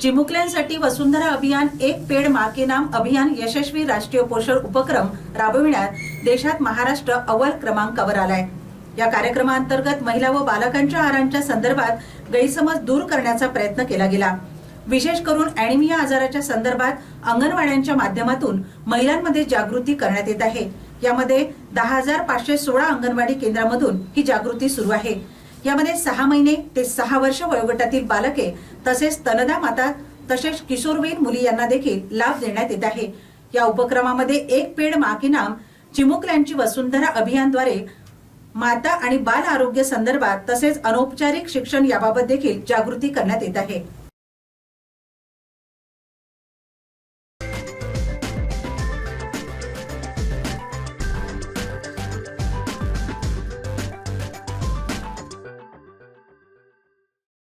चिमुकल्यांसाठी वसुंधरा अभियान एक पेड माँ के नाम अभियान यशस्वी राष्ट्रीय पोषण उपक्रम राबविण्यात देशात महाराष्ट्र अव्वल क्रमांकावर आलाय. या कार्यक्रमाअंतर्गत महिला व बालकांच्या आहारांच्या संदर्भात गैरसमज दूर करण्याचा प्रयत्न केला गेला. विशेष करून अॅनिमिया आजाराच्या संदर्भात अंगणवाड्यांच्या माध्यमातून महिलांमध्ये जागृती करण्यात येत आहे. यामध्ये दहा हजार पाचशे सोळा अंगणवाडी केंद्रामधून ही जागृती सुरू आहे. यामध्ये सहा महिने ते सहा वर्ष वयोगटातील बालके तसेच स्तनदा माता तसेच किशोरवयीन मुली यांना देखील लाभ देण्यात येत आहे. या उपक्रमामध्ये एक पेड मा के नाम चिमुकल्यांची वसुंधरा अभियानद्वारे माता आणि बाल आरोग्य संदर्भात तसेच अनौपचारिक शिक्षण याबाबत देखील जागृती करण्यात येत आहे.